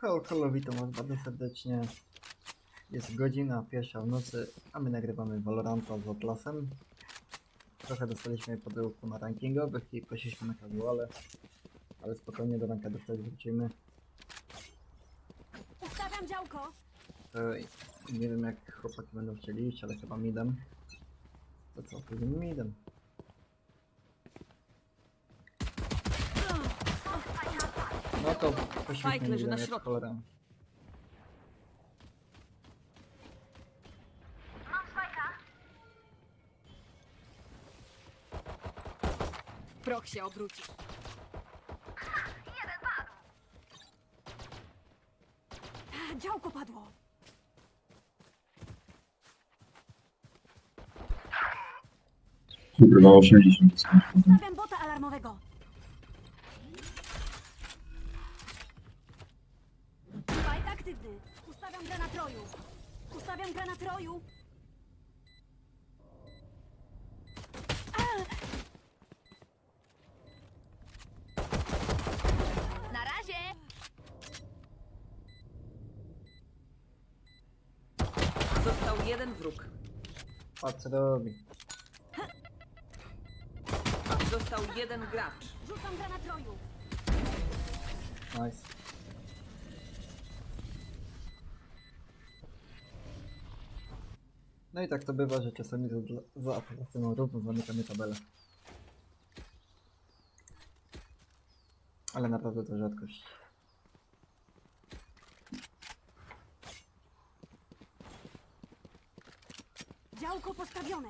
Halo, halo, witam was bardzo serdecznie. Jest godzina pierwsza w nocy, a my nagrywamy Valoranta z Atlasem. Trochę dostaliśmy podełku na rankingowych i poszliśmy na casuale, ale spokojnie do ranka dostać wrócimy. Ustawiam działko. E, nie wiem jak chłopaki będą chcieli iść, ale chyba midem. To co, pójdziemy midem. No to Spike leży na środku. Proch się obróci. A, Działko padło. Kurwa, 80 Ustawiam bota alarmowego. Spike aktywny. Ustawiam granatroju. Ustawiam granatroju. Na razie. Został jeden wróg. A co robi? Został jeden gracz. Rzucam granatroju. Nice. No i tak to bywa, że czasami za, za aplikacją równo zamykamy tabelę. Ale naprawdę to rzadkość. Działko postawione.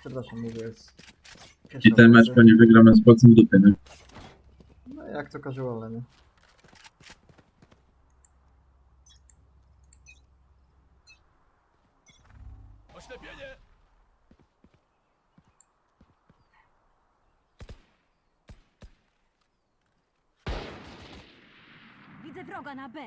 Przepraszam, mówię jest... I ten mecz pewnie wygramy z w dupie, nie? No jak to casuale, nie? Oślepienie! Widzę wroga na B.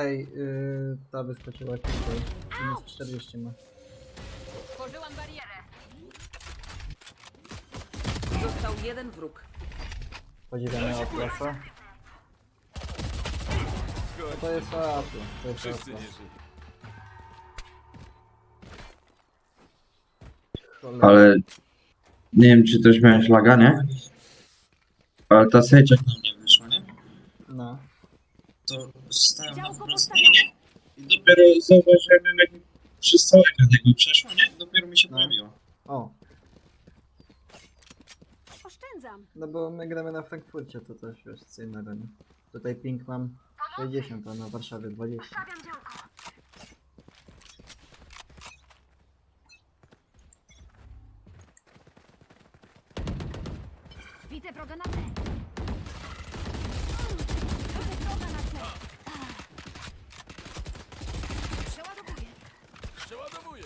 Ej, yy, ta wyskoczyła tutaj. Minus 40 ma. Tworzyłam barierę. Został jeden wróg. Podziwiamy Atlasa. To jest Atlas, to jest Wszyscy nie żyją. Cholera. Ale nie wiem, czy też miałeś laga, nie? Ale ta sejczek na mnie wyszła, nie? No. To stałem na postawione. i dopiero zauważyłem, jak przez cały ekran jakby przeszło, nie? Dopiero mi się No. pojawiło. O, Oszczędzam. no bo my gramy na Frankfurcie, to też wiesz, co innego, nie? Tutaj ping mam 60, a na Warszawie 20. Stawiam działko. Widzę wroga na C. Widzę wroga na C. Przeładowuję. Przeładowuję!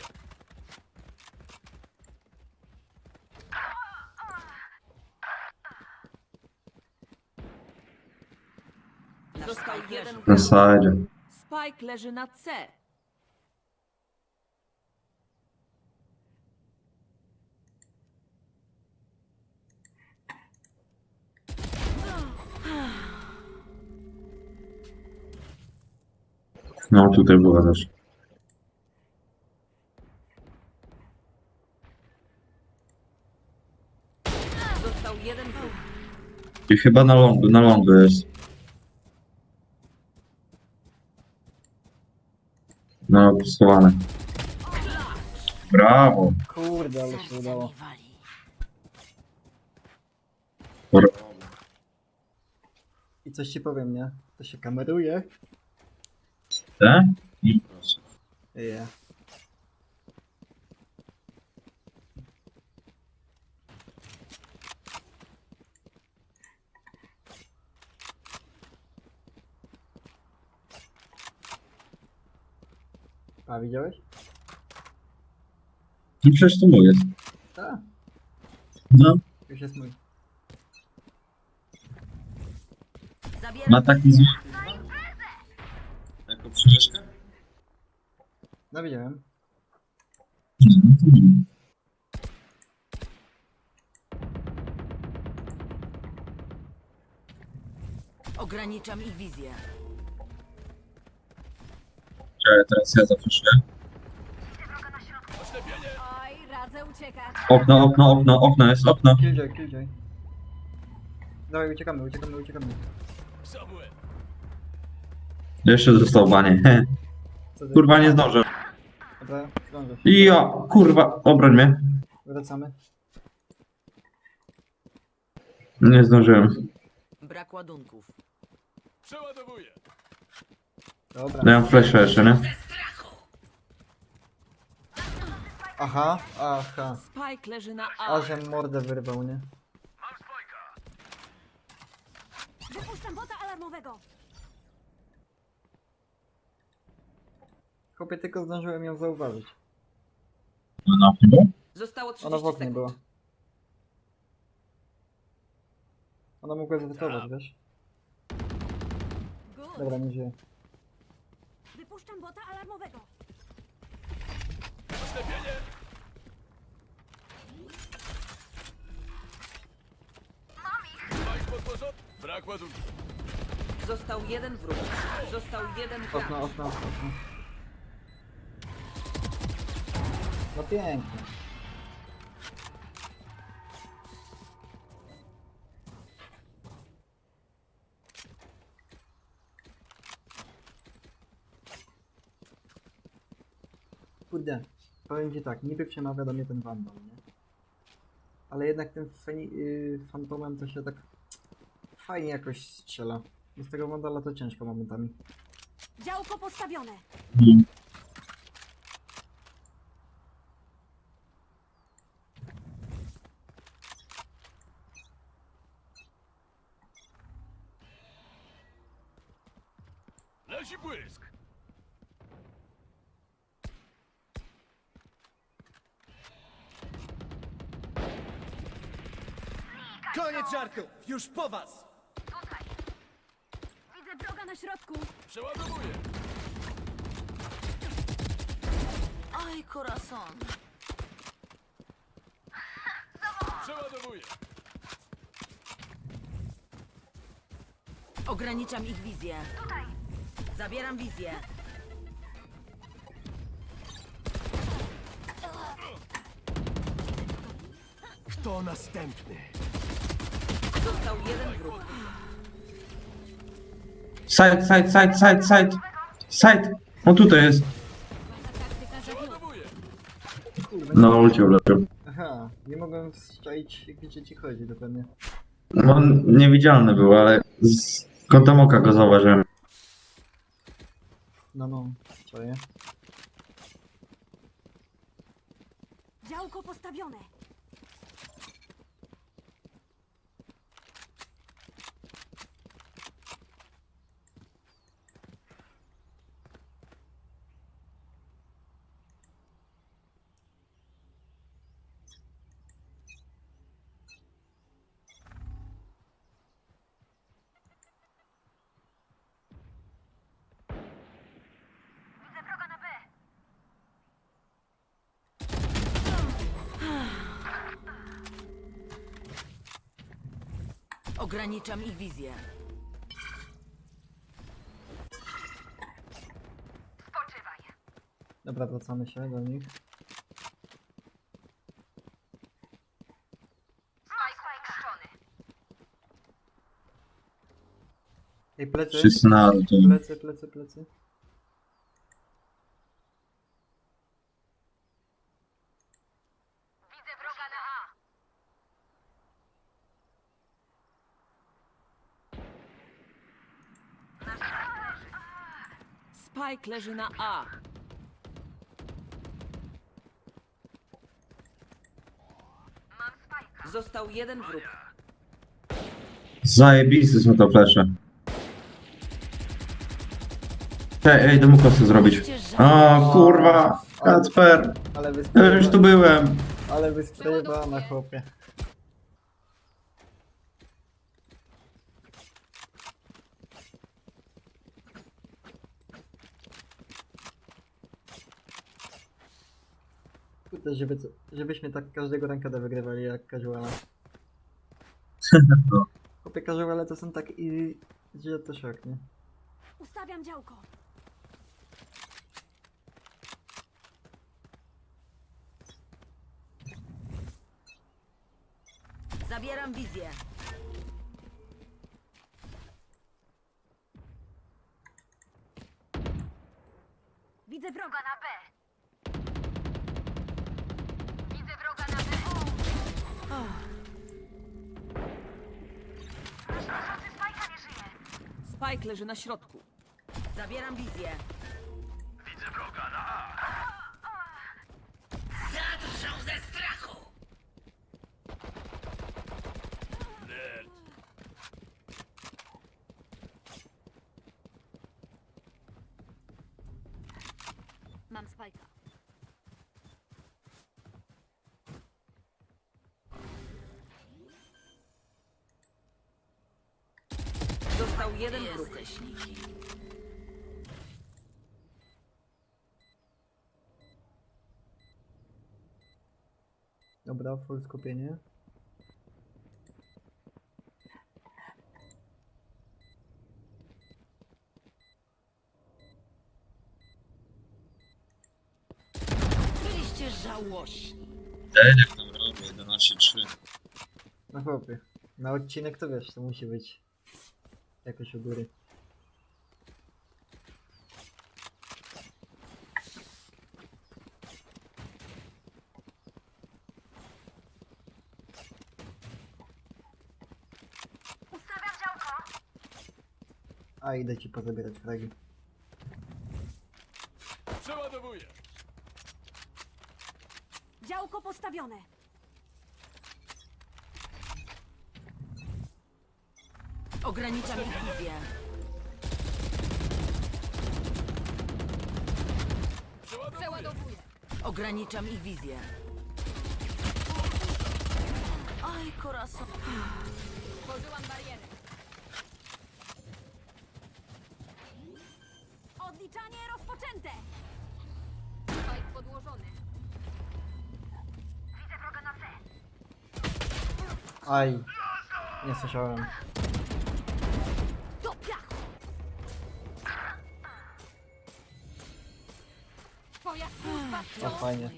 Został jeden Na. Spike leży na C. No, tutaj była też. Został jeden wróg. I chyba na longu, na longu jest. No, schowane. Brawo. Kurde, ale się udało. Brawo. I coś ci powiem, nie? To się kameruje. Te? I proszę. Yeah. A widziałeś? No przecież to mój jest. Tak, No, już jest mój. Zabieram ma taki zły. Jako przymieszka? No widziałem. Ograniczam ich wizję. Czekaj, teraz ja. Oślepienie! Oj, radzę uciekać. Okno, okno, okno, okno jest, okno. Killjoy, killjoy. Dawaj, uciekamy, uciekamy, uciekamy. Jeszcze został banie. Co ty? Kurwa, nie zdążę. Dobra, zdążysz. I ja, kurwa, obroń mnie. Wracamy. Nie zdążyłem. Brak ładunków. Przeładowuję! Dobra. No ja mam flesze jeszcze, nie? Aha, aha. Spike leży na A. A że mordę wyrwał, nie? Wypuszczam bota alarmowego. Chłopie, tylko zdążyłem ją zauważyć. No, na chyba? Zostało 30 Ona w oknie sekund. była. Ona mogła zwytować, wiesz? Good. Dobra, nie żyje. Wypuszczam bota alarmowego. Oślepienie! Spike podłożony! Brak ładunku! Został jeden wróg. Został jeden Okno, gracz. okno, okno, okno. No pięknie. Kurde, powiem ci tak, niby przemawia do mnie ten Vandal, nie? Ale jednak tym feni- y, fantomem to się tak fajnie jakoś strzela. Bez tego Vandala to ciężko momentami. Działko postawione. Żartów! Już po was! Widzę wroga na środku. Przeładowuję! Oj, corazon. Przeładowuję! Ograniczam ich wizję. Zabieram wizję. Kto następny? Został jeden wróg. Side, side, side, side, side. Side. O tutaj jest. No, ulcie ulepił. Aha, nie mogłem strzelić, gdzie ci chodzi dokładnie. No, niewidzialny był, ale z kątem oka go zauważyłem. No, no, czuję. Działko postawione. Ograniczam ich wizję. Dobra, wracamy się do nich. Ej, plecy, Wszyscy na to. plecy, plecy, plecy. Spike leży na A. Został jeden wróg. Zajebisty są to flesze. Ej, ej, demu kosy zrobić. O, kurwa. Kacper. Ale Ja już tu byłem. ale wysprejeba na chłopie. Też, żeby, żebyśmy tak każdego rankada wygrywali jak casuala. No. Chłopie casuale to są tak i że to szok, nie? Ustawiam działko. Zabieram wizję. Widzę wroga na B. Spike leży na środku. Zabieram wizję. Nerd. Mam spajka. Został jeden wróg. Dobra, full skupienie. Byliście żałośni. Jak tam robię, 11-3. No chłopie, na odcinek to wiesz, to musi być jakoś u góry. Ustawiam działko. A idę ci pozabierać fragi. Przeładowuję. Działko postawione. Ograniczam ich wizję. Przeładowuję. Ograniczam ich wizję. Aj, corazon. Tworzyłam barierę. Odliczanie rozpoczęte. Spajk podłożony. Aj, nie słyszałem. 嗯欢迎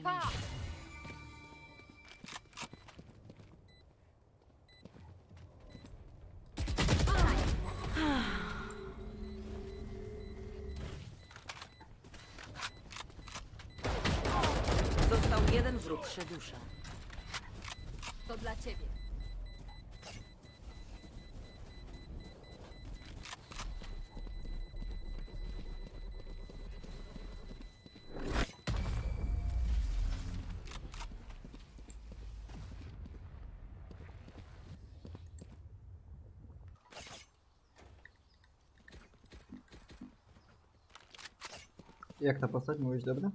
Jak ta postać? Mówisz dobra?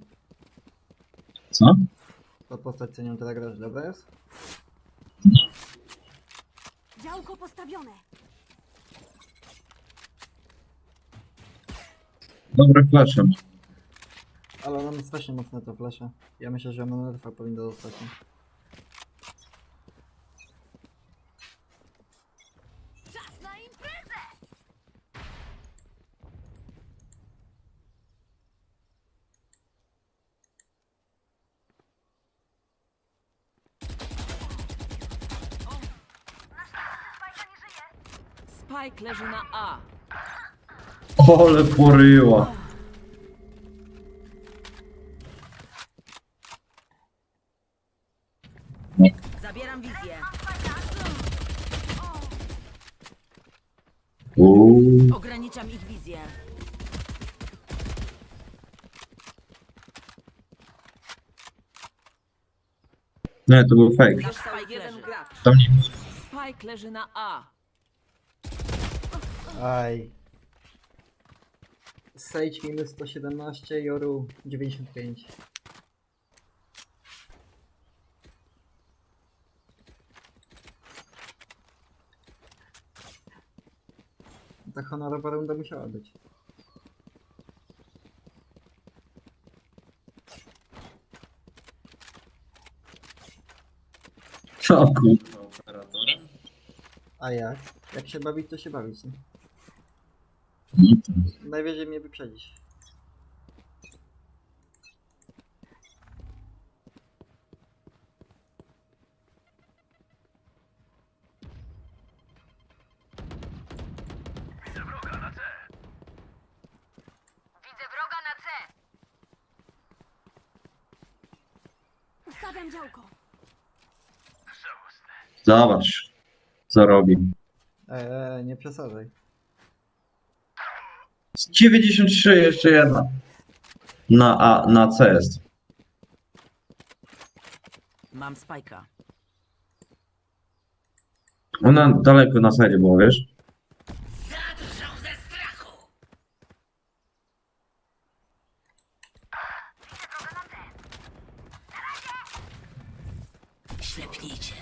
Co? Ta postać co nią teraz grasz, dobra jest? Działko postawione. Dobre flasze. Ale ona ma strasznie mocne to flesze. Ja myślę, że ona nerfa powinna dostać. Leży na A. Ole poryła. Zabieram wizję. Uuu. Ograniczam ich wizję. Nie, to był fake. Gracz. Tam nie... Spike leży na A. Aj. Sage minus 117, Yoru 95. Ta honorowa runda musiała być. O kurwa, operatorem? A jak? Jak się bawić, to się bawić, nie? Najwyżej mnie wyprzedzisz. Widzę wroga na C. Ustawiam działko. Zobacz, co robi. Eee, nie przesadzaj. 93, jeszcze jedna. Na A, na C jest. Mam spajka. Ona daleko na serii było, wiesz? Ślepnijcie.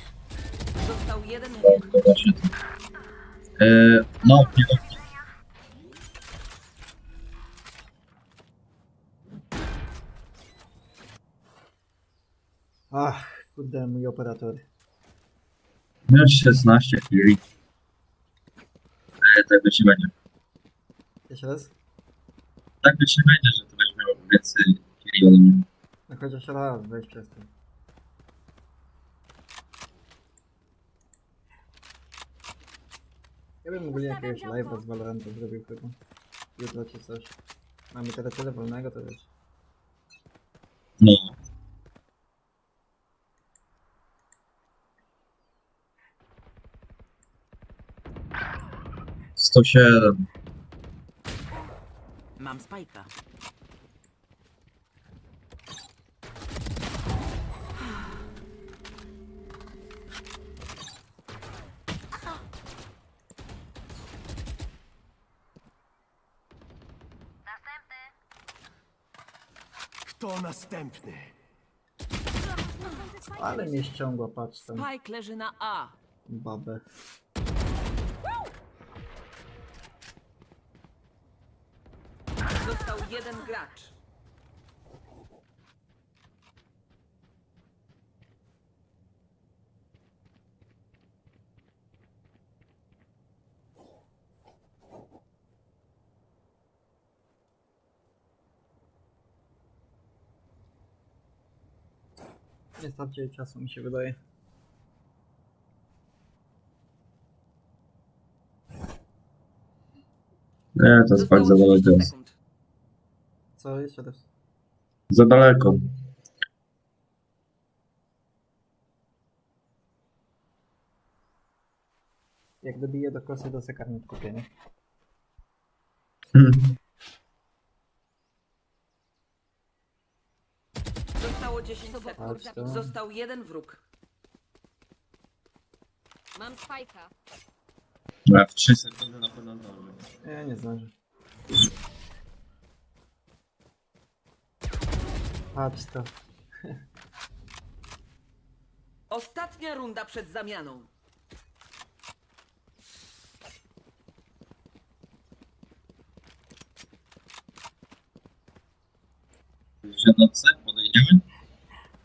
Został jeden. Eee, no, nie Ach, kurde, mój operator. Miał 16 chwili. Eee, tak być nie będzie. Jeszcze raz? Tak być nie będzie, że to będzie miało więcej chwili ode mnie. No chociaż raz weź przez to. Ja bym ogólnie jakiegoś live'a z Valoranta zrobił chyba. Jutro czy coś. Mamy teraz tyle wolnego, to wiesz. No. Sto siedem. Mam spajka. Następny. Kto następny? Ale mnie ściągła, patrz tam, Spike leży na A. babę. Został jeden gracz. Nie starczy czasu, mi się wydaje. Nie, to jest Zostało daleko 30 jest. sekund. Co jeszcze raz? Za daleko. Jak dobiję do kosy, to sekarnik kupię, nie? Hmm. Zostało 10 sekund. Patrz to. Został jeden wróg. Mam spajka. A w 3 sekundy na pewno. Nie, nie zdążę. Patrz to. Ostatnia runda przed zamianą. Że na C podejdziemy?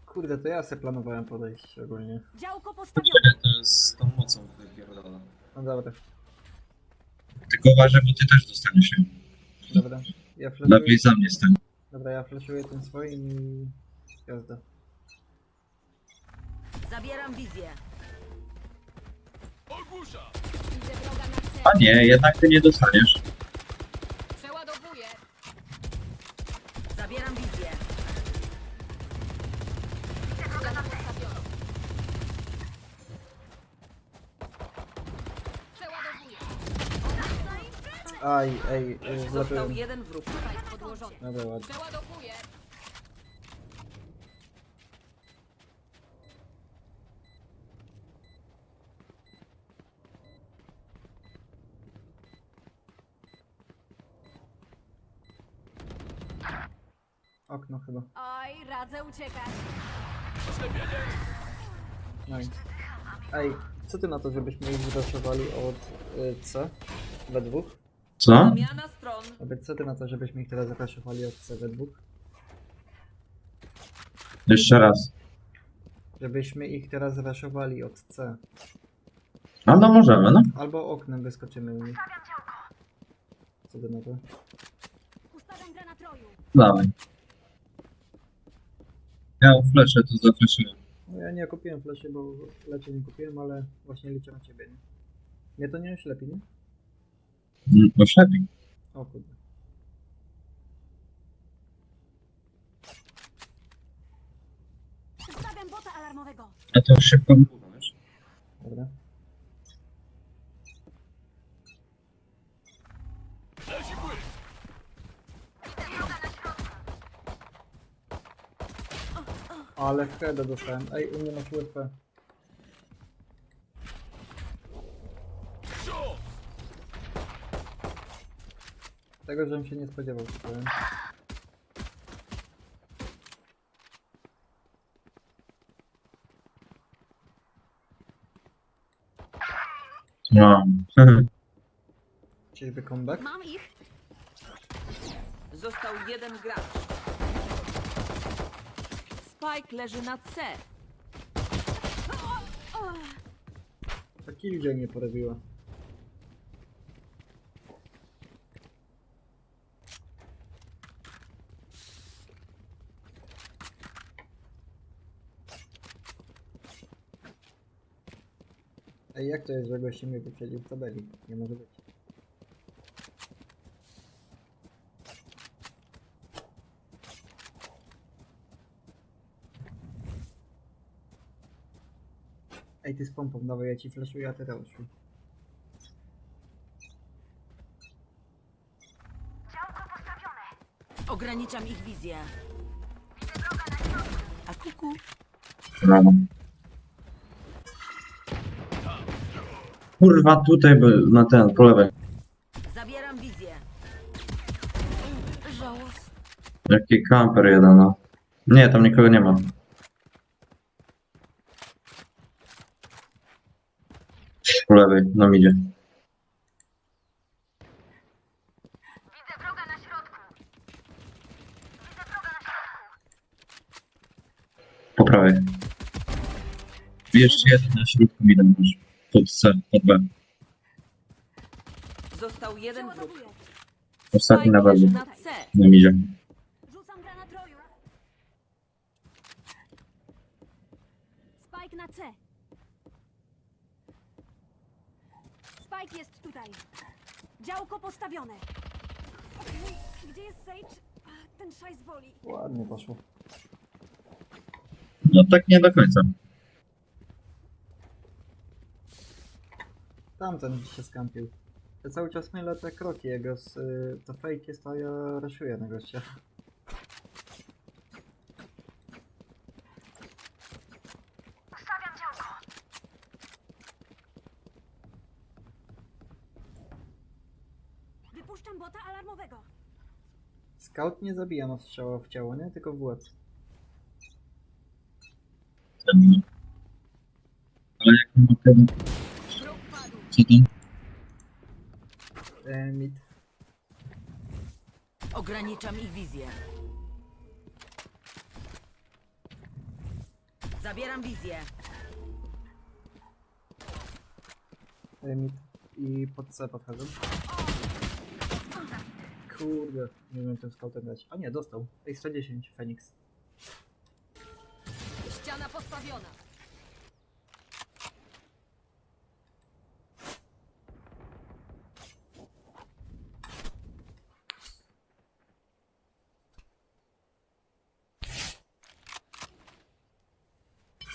Kurde, to ja se planowałem podejść ogólnie. Działko postawione. To jest z tą mocą wypierdala. No dobra, Tylko uważaj, bo ty też dostaniesz ją. dobra. Ja flashuję, Lepiej za mnie stań. Dobra, ja flashuję tym swoim i... Jazda. Zabieram wizję. Ogłusza! Widzę wroga na C. A nie, jednak ty nie dostaniesz. Przeładowuję. Zabieram wizję. Działko postawione. Przeładowuję. Na imprezę. Aj, ej, y, Został zlapiłem. jeden wróg. Podłożony. Dobra, ładnie. Przeładowuję. Okno chyba. Oj, radzę uciekać. Oślepienie! No i... Ej, co ty na to, żebyśmy ich zraszowali od y, C? We dwóch? Co? Zamiana stron. Co ty na to, żebyśmy ich teraz zraszowali od C we dwóch? Jeszcze raz. Żebyśmy ich teraz raszowali od C. A no możemy, no. Albo oknem wyskoczymy u nich. Co ty na to? Ustawiam granatroju. Dawaj. Ja fleszę to zafleszyłem. No ja nie kupiłem fleszy, bo lecie nie kupiłem, ale właśnie liczę na ciebie, nie? Mnie to nie oślepi, nie? Mm, Oślepi. O kurde. Ustawiam bota alarmowego. A to szybko wiesz? Dobra. Ale w heada dostałem. Ej, u mnie masz łydkę. Tego, żebym się nie spodziewał, ci powiem. No. Czyżby comeback? Mam ich. Został jeden gracz. Spike leży na C. Ta killjoy nie porobiła. Ej, jak to jest, że gości mnie wyprzedził w tabeli? Nie może być. Ej, ty z pompą, dawaj, ja ci flashuję, a ty rauszuj. Ograniczam ich wizję. A kuku. Brawo. Kurwa, tutaj by na ten, po lewej. Zabieram wizję. Żałos. Jaki kamper jeden, no. Nie, tam nikogo nie ma. Po lewej, no idzie. Widzę wroga na środku. Widzę wroga na środku. Po prawej. Jeszcze jeden na środku już. Pod C, pod B. Został jeden wróg. Ostatni na leży na C. Rzucam granatroju. Spike na C. Spike jest tutaj. Działko postawione. Okej, Gdzie jest Sage? Ten szajs woli. Ładnie poszło. No tak nie do końca. Tamten się skampił. Ja cały czas mylę te kroki jego z... Y, to fake jest, a ja raszuję na gościa. Ustawiam działko. Wypuszczam bota alarmowego. Scout nie zabija na strzała w ciało, nie? Tylko w łeb. No. Ale jak ma ten... Tam? E, mid. Ograniczam ich wizję. Zabieram wizję. E, mid. I pod C podchodzą. Kurde, nie wiem tym scoutem grać. A nie, dostał. Ej, 110, Phoenix. Ściana postawiona.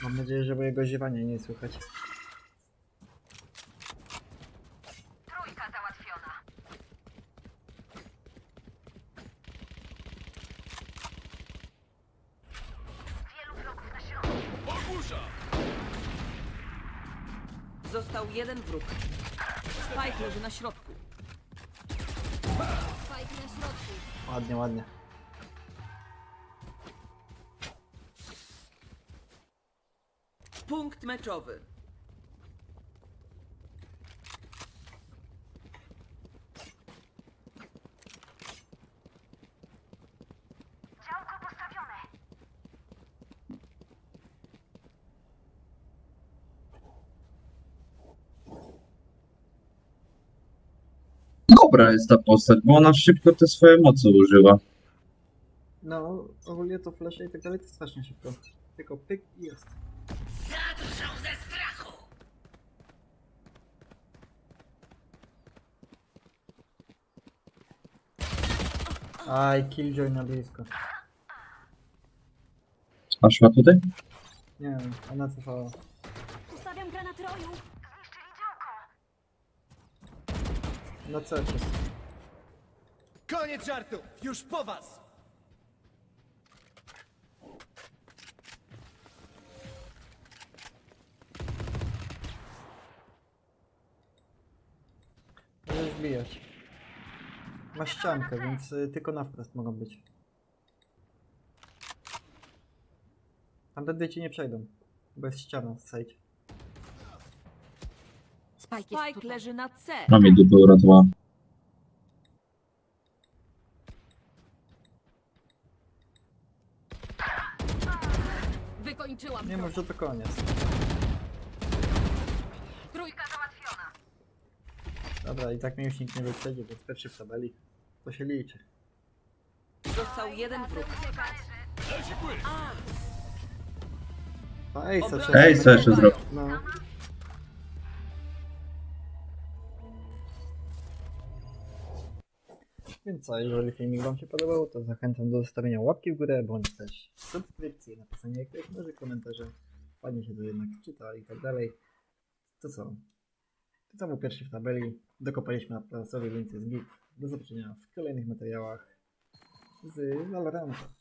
Mam nadzieję, że mojego ziewania nie słychać. Trójka załatwiona. Wielu wrogów na środku. Ogłusza. Został jeden wróg. Spike leży na środku. Spike na środku. Ładnie, ładnie. Punkt meczowy. Działko postawione. Dobra jest ta postać, bo ona szybko te swoje mocy używa. No, ogólnie to flesze i tak dalej to strasznie szybko. Tylko pyk i jest. Aj, killjoy na blisko. A szła tutaj? Nie wiem, ona cofała. Ustawiam granat roju. Zniszczyli działko. Na C przez. Koniec żartów! Już po was! Ma ściankę, więc y, tylko na wprost mogą być. Tamtędy ci nie przejdą. Bo jest ściana, sejdź. Spike jest Spike tutaj. leży na C. A mi dupę uratowała. Wykończyłam Nie może to koniec. Trójka załatwiona. Dobra, i tak mnie już nikt nie wyprzedzi, bo pierwszy w tabeli. To się liczy. Został jeden wróg. A ej, co trzeba? Ej, co jeszcze zrobił? No. Więc co, jeżeli filmik Wam się podobał, to zachęcam do zostawienia łapki w górę, bądź też subskrypcji, napisania jakiegoś może komentarza. Fajnie się to jednak czyta i tak dalej. To co? Był pierwszy w tabeli. Dokopaliśmy na plasowy, więc jest git. Do zobaczenia w kolejnych materiałach z Valoranta.